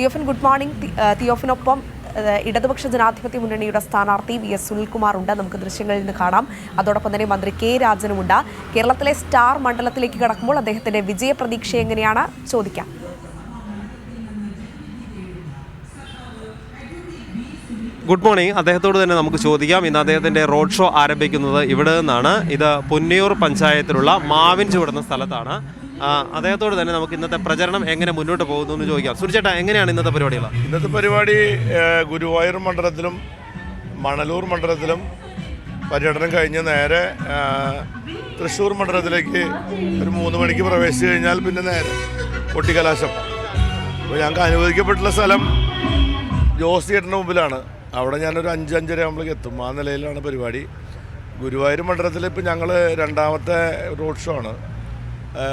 Theophin good morning. തിയോഫിനൊപ്പം ഇടതുപക്ഷ ജനാധിപത്യ മുന്നണിയുടെ സ്ഥാനാർത്ഥി വി എസ് സുനിൽകുമാർ ഉണ്ട് നമുക്ക് ദൃശ്യങ്ങളിൽ നിന്ന് കാണാം. അതോടൊപ്പം തന്നെ മന്ത്രി കെ രാജനുമുണ്ട്. കേരളത്തിലെ സ്റ്റാർ മണ്ഡലത്തിലേക്ക് കടക്കുമ്പോൾ അദ്ദേഹത്തിന്റെ വിജയ പ്രതീക്ഷ എങ്ങനെയാണ്? ചോദിക്കാം. Good morning. അദ്ദേഹത്തോട് തന്നെ നമുക്ക് ചോദിക്കാം. ഇന്ന് അദ്ദേഹത്തിന്റെ റോഡ് ഷോ ആരംഭിക്കുന്നത് ഇവിടെ നിന്നാണ്. ഇത് പുന്നിയൂർ പഞ്ചായത്തിലുള്ള മാവിൻ ചുവടുന്ന സ്ഥലത്താണ്. അദ്ദേഹത്തോട് തന്നെ നമുക്ക് ഇന്നത്തെ പ്രചരണം എങ്ങനെ മുന്നോട്ട് പോകുന്നു എന്ന് ചോദിക്കാം. സുരിച്ചേട്ടാ എങ്ങനെയാണ് ഇന്നത്തെ പരിപാടികൾ ഇന്നത്തെ പരിപാടി ഗുരുവായൂർ മണ്ഡലത്തിലും മണലൂർ മണ്ഡലത്തിലും പര്യടനം കഴിഞ്ഞ് നേരെ തൃശ്ശൂർ മണ്ഡലത്തിലേക്ക് ഒരു മൂന്ന് മണിക്ക് പ്രവേശിച്ചു കഴിഞ്ഞാൽ പിന്നെ നേരെ കൊട്ടിക്കലാശം. അപ്പോൾ ഞങ്ങൾക്ക് അനുവദിക്കപ്പെട്ടുള്ള സ്ഥലം ജോസ് തിയേറ്ററിന്റെ മുമ്പിലാണ്. അവിടെ ഞാനൊരു അഞ്ച് അഞ്ചര ആകുമ്പോഴേക്ക് എത്തും. ആ നിലയിലാണ് പരിപാടി. ഗുരുവായൂർ മണ്ഡലത്തിൽ ഇപ്പം ഞങ്ങൾ രണ്ടാമത്തെ റോഡ് ഷോ ആണ്.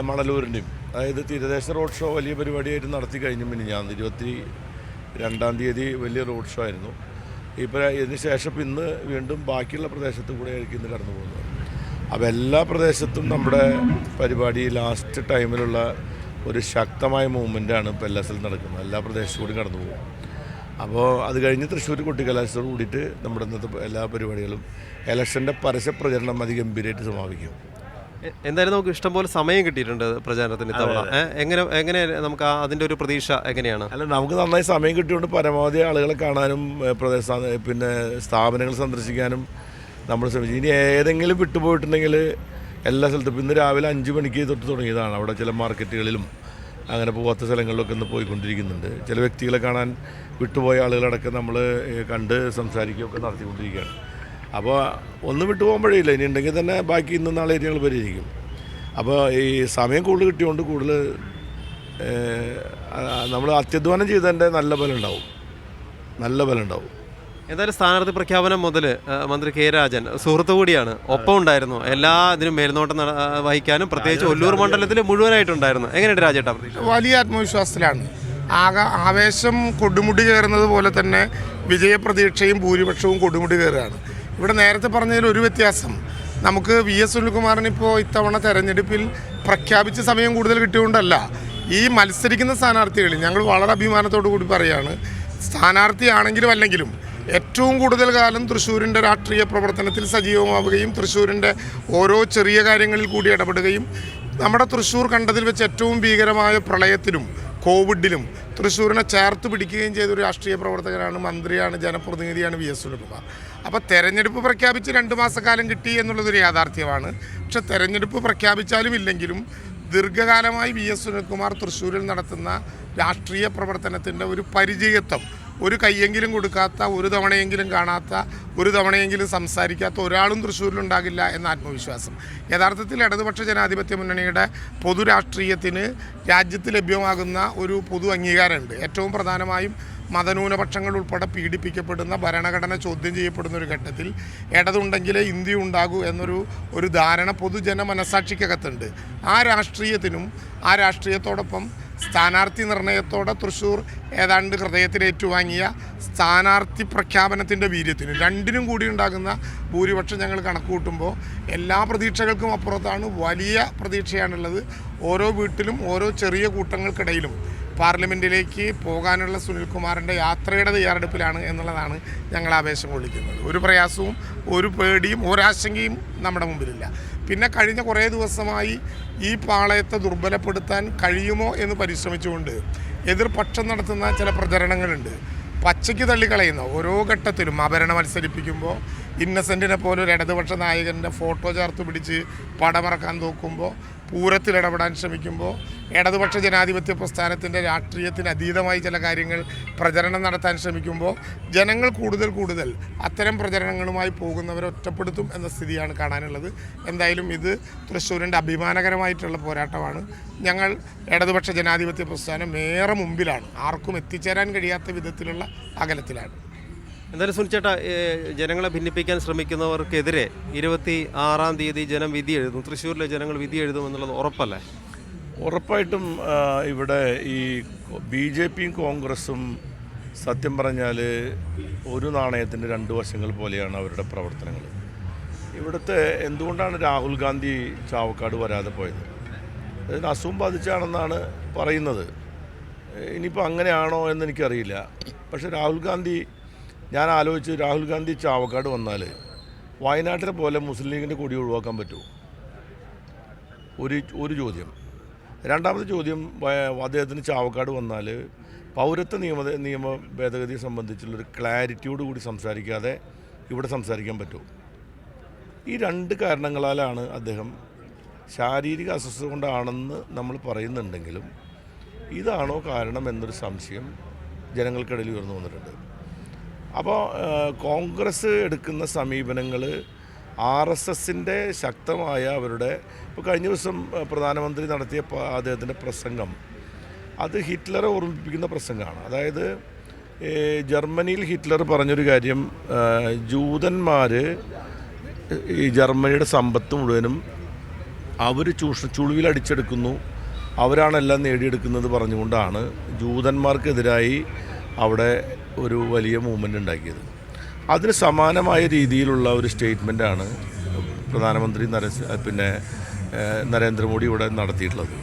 മണലൂരിന്റെയും അതായത് തീരദേശ റോഡ് ഷോ വലിയ പരിപാടിയായിട്ട് നടത്തി കഴിഞ്ഞു. പിന്നെ ഞാൻ ഇരുപത്തി രണ്ടാം തീയതി വലിയ റോഡ് ഷോ ആയിരുന്നു. ഇപ്പോൾ ഇതിന് ശേഷം ഇന്ന് വീണ്ടും ബാക്കിയുള്ള പ്രദേശത്ത് കൂടെ ആയിരിക്കും ഇന്ന് കടന്നു പോകുന്നത്. അപ്പോൾ എല്ലാ പ്രദേശത്തും നമ്മുടെ പരിപാടി ലാസ്റ്റ് ടൈമിലുള്ള ഒരു ശക്തമായ മൂവ്മെന്റാണ് ഇപ്പോൾ എല്ലാ സ്ഥലത്തും നടക്കുന്നത്. എല്ലാ പ്രദേശത്തും കൂടി കടന്നു പോകും. അപ്പോൾ അത് കഴിഞ്ഞ് തൃശ്ശൂർ കുട്ടിക്കലാശത്തോട് കൂടിയിട്ട് നമ്മുടെ ഇന്നത്തെ എല്ലാ പരിപാടികളും ഇലക്ഷന്റെ പരസ്യ പ്രചരണം അതിഗംഭീരമായിട്ട് സമാപിക്കും. എന്തായാലും നമുക്ക് ഇഷ്ടംപോലെ സമയം കിട്ടിയിട്ടുണ്ട് പ്രചാരണത്തിന് ഇത്തവണ. എങ്ങനെ എങ്ങനെ നമുക്ക് അതിന്റെ ഒരു പ്രതീക്ഷ എങ്ങനെയാണ്? അല്ല നമുക്ക് നന്നായി സമയം കിട്ടിയോണ്ട് പരമാവധി ആളുകളെ കാണാനും പിന്നെ സ്ഥാപനങ്ങൾ സന്ദർശിക്കാനും നമ്മൾ ശ്രമിച്ചു. ഇനി ഏതെങ്കിലും വിട്ടുപോയിട്ടുണ്ടെങ്കിൽ എല്ലാ സ്ഥലത്തും ഇന്ന് രാവിലെ അഞ്ച് മണിക്ക് തൊട്ട് തുടങ്ങിയതാണ്. അവിടെ ചില മാർക്കറ്റുകളിലും അങ്ങനെ പോകാത്ത സ്ഥലങ്ങളിലൊക്കെ ഇന്ന് പോയിക്കൊണ്ടിരിക്കുന്നുണ്ട്. ചില വ്യക്തികളെ കാണാൻ വിട്ടുപോയ ആളുകളടക്കം നമ്മൾ കണ്ട് സംസാരിക്കുകയൊക്കെ നടത്തിക്കൊണ്ടിരിക്കുകയാണ്. അപ്പോൾ ഒന്ന് വിട്ടു പോകുമ്പോഴേ ഇല്ല ഇനി ഉണ്ടെങ്കിൽ തന്നെ ബാക്കി ഇന്നും നാളെ ഞങ്ങൾ പരിഹരിക്കും. അപ്പോൾ ഈ സമയം കൂടുതൽ കിട്ടിയോണ്ട് കൂടുതൽ നമ്മൾ അത്യധ്വാനം ചെയ്തതിന്റെ നല്ല ബലം ഉണ്ടാവും. നല്ല ബലം ഉണ്ടാവും. ഏതായാലും സ്ഥാനാർത്ഥി പ്രഖ്യാപനം മുതൽ മന്ത്രി കെ രാജൻ സുഹൃത്തു കൂടിയാണ്. ഒപ്പം ഉണ്ടായിരുന്നു. എല്ലാ ഇതിനും മേൽനോട്ടം വഹിക്കാനും പ്രത്യേകിച്ച് ഒല്ലൂർ മണ്ഡലത്തിൽ മുഴുവനായിട്ടുണ്ടായിരുന്നു. എങ്ങനെയുണ്ട് രാജേട്ടാ വലിയ ആത്മവിശ്വാസത്തിലാണ്. ആകെ ആവേശം കൊടുമുടി കയറുന്നത് പോലെ തന്നെ വിജയപ്രതീക്ഷയും ഭൂരിപക്ഷവും കൊടുമുടി കയറുകയാണ്. ഇവിടെ നേരത്തെ പറഞ്ഞതിൽ ഒരു വ്യത്യാസം. നമുക്ക് വി എസ് സുനിൽകുമാറിനിപ്പോൾ ഇത്തവണ തെരഞ്ഞെടുപ്പിൽ പ്രഖ്യാപിച്ച സമയം കൂടുതൽ കിട്ടിയതുകൊണ്ടല്ല. ഈ മത്സരിക്കുന്ന സ്ഥാനാർത്ഥികളിൽ ഞങ്ങൾ വളരെ അഭിമാനത്തോടു കൂടി പറയുകയാണ് സ്ഥാനാർത്ഥിയാണെങ്കിലും അല്ലെങ്കിലും ഏറ്റവും കൂടുതൽ കാലം തൃശ്ശൂരിന്റെ രാഷ്ട്രീയ പ്രവർത്തനത്തിൽ സജീവമാവുകയും തൃശ്ശൂരിന്റെ ഓരോ ചെറിയ കാര്യങ്ങളിൽ കൂടി ഇടപെടുകയും നമ്മുടെ തൃശ്ശൂർ കണ്ടതിൽ വെച്ച് ഏറ്റവും ഭീകരമായ പ്രളയത്തിലും കോവിഡിലും തൃശ്ശൂരിനെ ചേർത്ത് പിടിക്കുകയും ചെയ്ത ഒരു രാഷ്ട്രീയ പ്രവർത്തകനാണ് മന്ത്രിയാണ് ജനപ്രതിനിധിയാണ് വി എസ് സുനിൽകുമാർ. അപ്പോൾ തെരഞ്ഞെടുപ്പ് പ്രഖ്യാപിച്ച് രണ്ട് മാസക്കാലം കിട്ടി എന്നുള്ളതൊരു യാഥാർത്ഥ്യമാണ്. പക്ഷെ തെരഞ്ഞെടുപ്പ് പ്രഖ്യാപിച്ചാലും ഇല്ലെങ്കിലും ദീർഘകാലമായി വി എസ് സുനിൽകുമാർ തൃശ്ശൂരിൽ നടത്തുന്ന രാഷ്ട്രീയ പ്രവർത്തനത്തിന്റെ ഒരു പരിചയത്വം ഒരു കയ്യെങ്കിലും കൊടുക്കാത്ത ഒരു തവണയെങ്കിലും കാണാത്ത ഒരു തവണയെങ്കിലും സംസാരിക്കാത്ത ഒരാളും തൃശ്ശൂരിലുണ്ടാകില്ല എന്ന ആത്മവിശ്വാസം. യഥാർത്ഥത്തിൽ ഇടതുപക്ഷ ജനാധിപത്യ മുന്നണിയുടെ പൊതു രാഷ്ട്രീയത്തിന് രാജ്യത്ത് ലഭ്യമാകുന്ന ഒരു പൊതു അംഗീകാരമുണ്ട്. ഏറ്റവും പ്രധാനമായും മതന്യൂനപക്ഷങ്ങൾ ഉൾപ്പെടെ പീഡിപ്പിക്കപ്പെടുന്ന ഭരണഘടന ചോദ്യം ചെയ്യപ്പെടുന്ന ഒരു ഘട്ടത്തിൽ ഇടതുണ്ടെങ്കിലേ ഇന്ത്യ ഉണ്ടാകൂ എന്നൊരു ഒരു ധാരണ പൊതുജന മനസാക്ഷിക്കകത്തുണ്ട് ആ രാഷ്ട്രീയത്തിനും ആ രാഷ്ട്രീയത്തോടൊപ്പം സ്ഥാനാർത്ഥി നിർണയത്തോടെ തൃശ്ശൂർ ഏതാണ്ട് ഹൃദയത്തിൽ ഏറ്റുവാങ്ങിയ സ്ഥാനാർത്ഥി പ്രഖ്യാപനത്തിന്റെ വീര്യത്തിന്. രണ്ടിനും കൂടി ഉണ്ടാകുന്ന ഭൂരിപക്ഷം ഞങ്ങൾ കണക്ക് കൂട്ടുമ്പോൾ എല്ലാ പ്രതീക്ഷകൾക്കും അപ്പുറത്താണ് വലിയ പ്രതീക്ഷയാണുള്ളത്. ഓരോ വീട്ടിലും ഓരോ ചെറിയ കൂട്ടങ്ങൾക്കിടയിലും പാർലമെന്റിലേക്ക് പോകാനുള്ള സുനിൽകുമാറിന്റെ യാത്രയുടെ തയ്യാറെടുപ്പിലാണ് എന്നുള്ളതാണ് ഞങ്ങൾ ആവേശം കൊള്ളിക്കുന്നത്. ഒരു പ്രയാസവും ഒരു പേടിയും ഒരാശങ്കയും നമ്മുടെ മുമ്പിലില്ല. പിന്നെ കഴിഞ്ഞ കുറേ ദിവസമായി ഈ പാളയത്തെ ദുർബലപ്പെടുത്താൻ കഴിയുമോ എന്ന് പരിശ്രമിച്ചുകൊണ്ട് എതിർപക്ഷം നടത്തുന്ന ചില പ്രചരണങ്ങളുണ്ട്. പച്ചയ്ക്ക് തള്ളിക്കളയുന്ന. ഓരോ ഘട്ടത്തിലും ആഭരണം മത്സരിപ്പിക്കുമ്പോൾ ഇന്നസെന്റിനെ പോലെ ഒരു ഇടതുപക്ഷ നായകന്റെ ഫോട്ടോ ചേർത്ത് പിടിച്ച് പടമറക്കാൻ നോക്കുമ്പോൾ പൂരത്തിൽ ഇടപെടാൻ ശ്രമിക്കുമ്പോൾ ഇടതുപക്ഷ ജനാധിപത്യ പ്രസ്ഥാനത്തിന്റെ രാഷ്ട്രീയത്തിന് അതീതമായി ചില കാര്യങ്ങൾ പ്രചരണം നടത്താൻ ശ്രമിക്കുമ്പോൾ ജനങ്ങൾ കൂടുതൽ കൂടുതൽ അത്തരം പ്രചരണങ്ങളുമായി പോകുന്നവരെ ഒറ്റപ്പെടുത്തും എന്ന സ്ഥിതിയാണ് കാണാനുള്ളത്. എന്തായാലും ഇത് തൃശ്ശൂരിന്റെ അഭിമാനകരമായിട്ടുള്ള പോരാട്ടമാണ്. ഞങ്ങൾ ഇടതുപക്ഷ ജനാധിപത്യ പ്രസ്ഥാനം ഏറെ മുമ്പിലാണ്. ആർക്കും എത്തിച്ചേരാൻ കഴിയാത്ത വിധത്തിലുള്ള അകലത്തിലാണ്. എന്തായാലും സുനിച്ചേട്ടാ ചേട്ട ജനങ്ങളെ ഭിന്നിപ്പിക്കാൻ ശ്രമിക്കുന്നവർക്കെതിരെ ഇരുപത്തി ആറാം തീയതി ജനം വിധി എഴുതും. തൃശ്ശൂരിലെ ജനങ്ങൾ വിധി എഴുതും എന്നുള്ളത് ഉറപ്പല്ലേ? ഉറപ്പായിട്ടും ഇവിടെ ഈ ബി ജെ പിയും കോൺഗ്രസും സത്യം പറഞ്ഞാൽ ഒരു നാണയത്തിന്റെ രണ്ട് വശങ്ങൾ പോലെയാണ് അവരുടെ പ്രവർത്തനങ്ങൾ. ഇവിടുത്തെ എന്തുകൊണ്ടാണ് രാഹുൽ ഗാന്ധി ചാവക്കാട് വരാതെ പോയത്? അതിന് അസുഖം ബാധിച്ചാണെന്നാണ് പറയുന്നത്. ഇനിയിപ്പോൾ അങ്ങനെയാണോ എന്ന് എനിക്കറിയില്ല. പക്ഷേ രാഹുൽ ഗാന്ധി ഞാൻ ആലോചിച്ച് രാഹുൽ ഗാന്ധി ചാവക്കാട് വന്നാൽ വയനാട്ടിലെ പോലെ മുസ്ലിം ലീഗിന്റെ കൊടി ഒഴിവാക്കാൻ പറ്റുമോ ഒരു ഒരു ചോദ്യം. രണ്ടാമത്തെ ചോദ്യം അദ്ദേഹത്തിന് ചാവക്കാട് വന്നാൽ പൗരത്വ നിയമ നിയമ ഭേദഗതിയെ സംബന്ധിച്ചുള്ളൊരു ക്ലാരിറ്റിയോട് കൂടി സംസാരിക്കാതെ ഇവിടെ സംസാരിക്കാൻ പറ്റുമോ ഈ രണ്ട് കാരണങ്ങളാലാണ് അദ്ദേഹം ശാരീരിക അസ്വസ്ഥത കൊണ്ടാണെന്ന് നമ്മൾ പറയുന്നുണ്ടെങ്കിലും ഇതാണോ കാരണം എന്നൊരു സംശയം ജനങ്ങൾക്കിടയിൽ ഉയർന്നു വന്നിട്ടുണ്ട്. അപ്പോൾ കോൺഗ്രസ് എടുക്കുന്ന സമീപനങ്ങൾ ആർ എസ് എസിന്റെ ശക്തമായ അവരുടെ ഇപ്പോൾ കഴിഞ്ഞ ദിവസം പ്രധാനമന്ത്രി നടത്തിയ അദ്ദേഹത്തിന്റെ പ്രസംഗം. അത് ഹിറ്റ്ലറെ ഓർമ്മിപ്പിക്കുന്ന പ്രസംഗമാണ്. അതായത് ജർമ്മനിയിൽ ഹിറ്റ്ലർ പറഞ്ഞൊരു കാര്യം ജൂതന്മാർ ഈ ജർമ്മനിയുടെ സമ്പത്ത് മുഴുവനും അവർ ചൂഷ ചുളിവിലടിച്ചെടുക്കുന്നു അടിച്ചെടുക്കുന്നു. അവരാണെല്ലാം നേടിയെടുക്കുന്നത് പറഞ്ഞുകൊണ്ടാണ് ജൂതന്മാർക്കെതിരായി അവിടെ ഒരു വലിയ മൂവ്മെന്റ് ഉണ്ടാക്കിയത്. അതിന് സമാനമായ രീതിയിലുള്ള ഒരു സ്റ്റേറ്റ്മെന്റാണ് പ്രധാനമന്ത്രി നരേന്ദ്ര പിന്നെ നരേന്ദ്രമോദി ഇവിടെ നടത്തിയിട്ടുള്ളത്.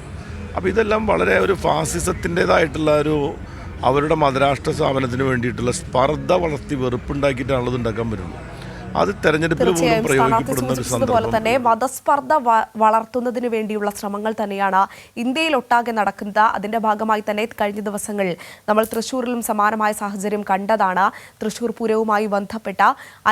അപ്പോൾ ഇതെല്ലാം വളരെ ഒരു ഫാസിസത്തിന്റേതായിട്ടുള്ള ഒരു അവരുടെ മതരാഷ്ട്ര സ്ഥാപനത്തിന് വേണ്ടിയിട്ടുള്ള സ്പർദ്ധ വളർത്തി വെറുപ്പുണ്ടാക്കിയിട്ടാണല്ലോ ഇത് ഉണ്ടാക്കാൻ പറ്റുന്നത് അത് തെരഞ്ഞെടുപ്പിൽ പോലും പ്രയോഗിക്കപ്പെടുന്ന ഒരു സന്ദർഭം. തന്നെ മതസ്പർദ്ധ വളർത്തുന്നതിന് വേണ്ടിയുള്ള ശ്രമങ്ങൾ തന്നെയാണ് ഇന്ത്യയിൽ ഒട്ടാകെ നടക്കുന്നത്. അതിന്റെ ഭാഗമായി തന്നെ കഴിഞ്ഞ ദിവസങ്ങളിൽ നമ്മൾ തൃശ്ശൂരിലും സമാനമായ സാഹചര്യം കണ്ടതാണ്. തൃശ്ശൂർ പൂരവുമായി ബന്ധപ്പെട്ട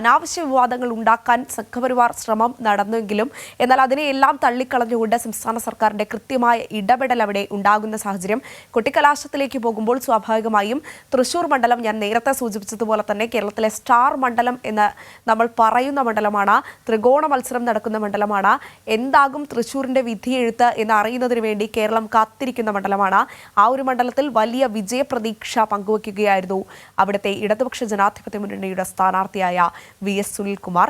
അനാവശ്യ വിവാദങ്ങൾ ഉണ്ടാക്കാൻ സംഘപരിവാർ ശ്രമം നടന്നെങ്കിലും എന്നാൽ അതിനെയെല്ലാം തള്ളിക്കളഞ്ഞുകൊണ്ട് സംസ്ഥാന സർക്കാരിന്റെ കൃത്യമായ ഇടപെടൽ അവിടെ ഉണ്ടാകുന്ന സാഹചര്യം കൊട്ടിക്കലാശത്തിലേക്ക് പോകുമ്പോൾ സ്വാഭാവികമായും തൃശൂർ മണ്ഡലം ഞാൻ നേരത്തെ സൂചിപ്പിച്ചതുപോലെ തന്നെ കേരളത്തിലെ സ്റ്റാർ മണ്ഡലം എന്ന് നമ്മൾ പറയുന്ന മണ്ഡലമാണ്. ത്രികോണ മത്സരം നടക്കുന്ന മണ്ഡലമാണ്. എന്താകും തൃശൂരിന്റെ വിധിയെഴുത്ത് എന്ന് അറിയുന്നതിന് വേണ്ടി കേരളം കാത്തിരിക്കുന്ന മണ്ഡലമാണ്. ആ ഒരു മണ്ഡലത്തിൽ വലിയ വിജയപ്രതീക്ഷ പങ്കുവയ്ക്കുകയായിരുന്നു. അവിടുത്തെ ഇടതുപക്ഷ ജനാധിപത്യ മുന്നണിയുടെ സ്ഥാനാർത്ഥിയായ വി എസ് സുനിൽകുമാർ.